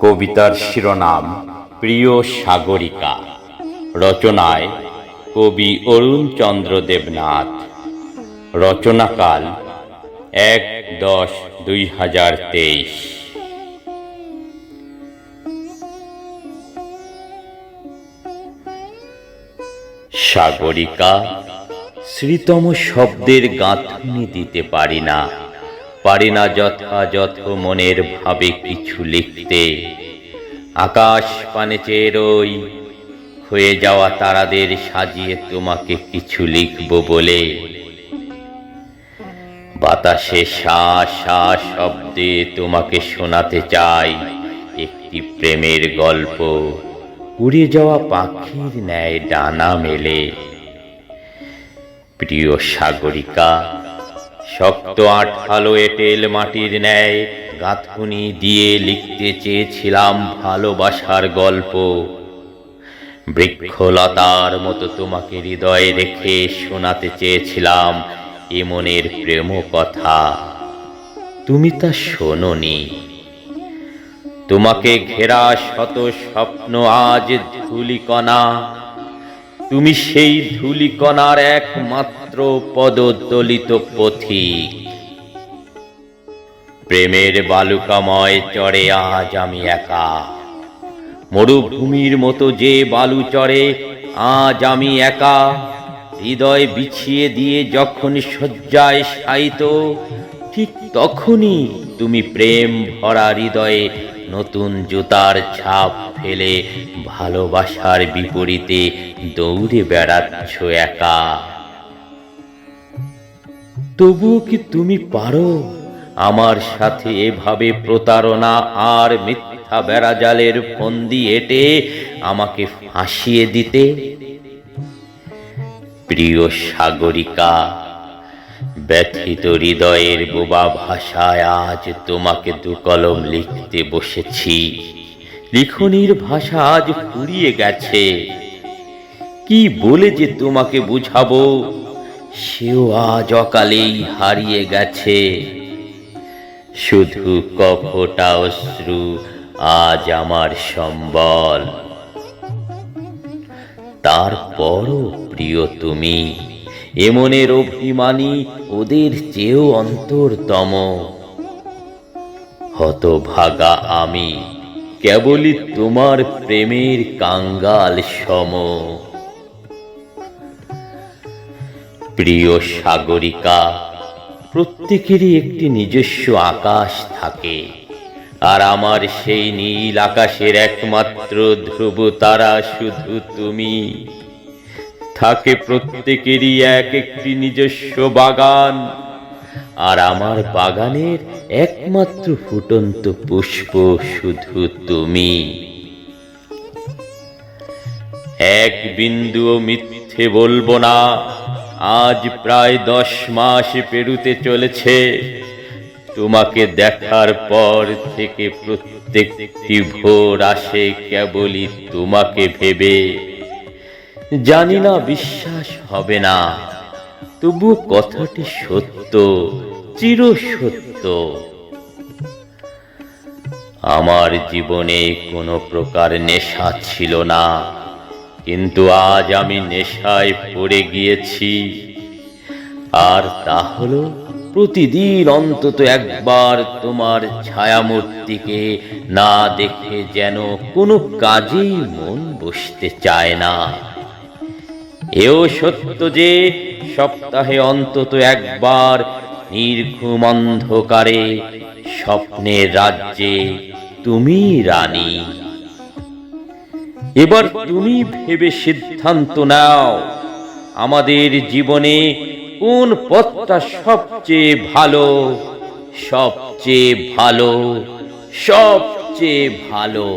কবিতার শিরোনাম প্রিয় সাগরিকা। রচনায় কবি অরুণচন্দ্র দেবনাথ। রচনাকাল এক দশ দুই হাজার তেইশ। সাগরিকা, শ্রীতম শব্দের গাঁথনি দিতে পারি না। পারি না যথাযথ মনের ভাবে কিছু লিখতে। আকাশ পানে চেয়ে হয়ে যাওয়া তারাদের সাজিয়ে তোমাকে কিছু লিখব বলে। বাতাসে সা সা শব্দে তোমাকে শোনাতে চাই, একটি প্রেমের গল্প। উড়ে যাওয়া পাখির ন্যায় ডানা মেলে। প্রিয় সাগরিকা শক্ত আঠালো এটেল মাটির ন্যায় গাঁথুনি দিয়ে লিখতে চেয়েছিলাম ভালোবাসার গল্প। বৃক্ষলতার মতো তোমাকে হৃদয়ে রেখে শোনাতে চেয়েছিলাম এ মনের প্রেম কথা তুমি তা শোনোনি। তোমাকে ঘেরা শত স্বপ্ন আজ ধুলিকণা। তুমি সেই ধুলিকণার একমাত্র পদদলিত পথিক। প্রেমের বালুকাময় চড়ে আজ আমি একা। মরুভূমির মতো যে বালু চড়ে, আজ আমি একা। হৃদয় বিছিয়ে দিয়ে যখন শয্যায় শায়িত, ঠিক তখনই তুমি প্রেম ভরা হৃদয়ে নতুন জুতার ছাপ ফেলে ভালোবাসার বিপরীতে দৌড়ে বেড়াচ্ছ একা। তবুও কি তুমি পারো? আমার সাথে এভাবে প্রতারণা আর মিথ্যা বেড়াজালের ফন্দি এটে আমাকে ফাঁসিয়ে দিতে? প্রিয় সাগরিকা, ব্যথিত হৃদয়ের বোবা ভাষায় আজ তোমাকে দু কলম লিখতে বসেছি। লিখনির ভাষা আজ ফুরিয়ে গেছে। কি বলে যে তোমাকে বুঝাবো? সেও আজ হারিয়ে গেছে। শুধু কপটা অশ্রু আজ আমার সম্বল। তারপরও প্রিয় তুমি, এমনের অভিমানী ওদের চেয়েও অন্তরতম। হতভাগা আমি, কেবলই তোমার প্রেমের কাঙ্গাল সম। প্রিয় সাগরিকা, প্রত্যেকেরই একটি নিজস্ব আকাশ থাকে, আর আমার সেই নীল আকাশের একমাত্র ধ্রুব তারা শুধু তুমি। থাকে প্রত্যেকেরই এক একটি নিজস্ব বাগান, আর আমার বাগানের একমাত্র ফুটন্ত পুষ্প শুধু তুমি। এক বিন্দুও মিথ্যে বলব না আজ প্রায় দশ মাস পেরুতে চলেছে। তোমাকে দেখার পর থেকে প্রত্যেকটি ভোর আসে কেবলই তোমাকে ভেবে। জানি না বিশ্বাস হবে না তবু কথাটি সত্য চির সত্য আমার জীবনে কোনো প্রকার নেশা ছিল না। কিন্তু আজ আমি নেশায় পড়ে গিয়েছি। আর তা হলো প্রতিদিন অন্তত একবার তোমার ছায়ামূর্তিকে না দেখে যেন কোনো কাজেই মন বসতে চায় না। এও সত্য যে সপ্তাহে অন্তত একবার নির্ঘুম অন্ধকারে স্বপ্নের রাজ্যে তুমি রানী। এবার তুমি ভেবে সিদ্ধান্ত নাও, আমাদের জীবনে কোন পথটা সবচেয়ে ভালো সবচেয়ে ভালো সবচেয়ে ভালো।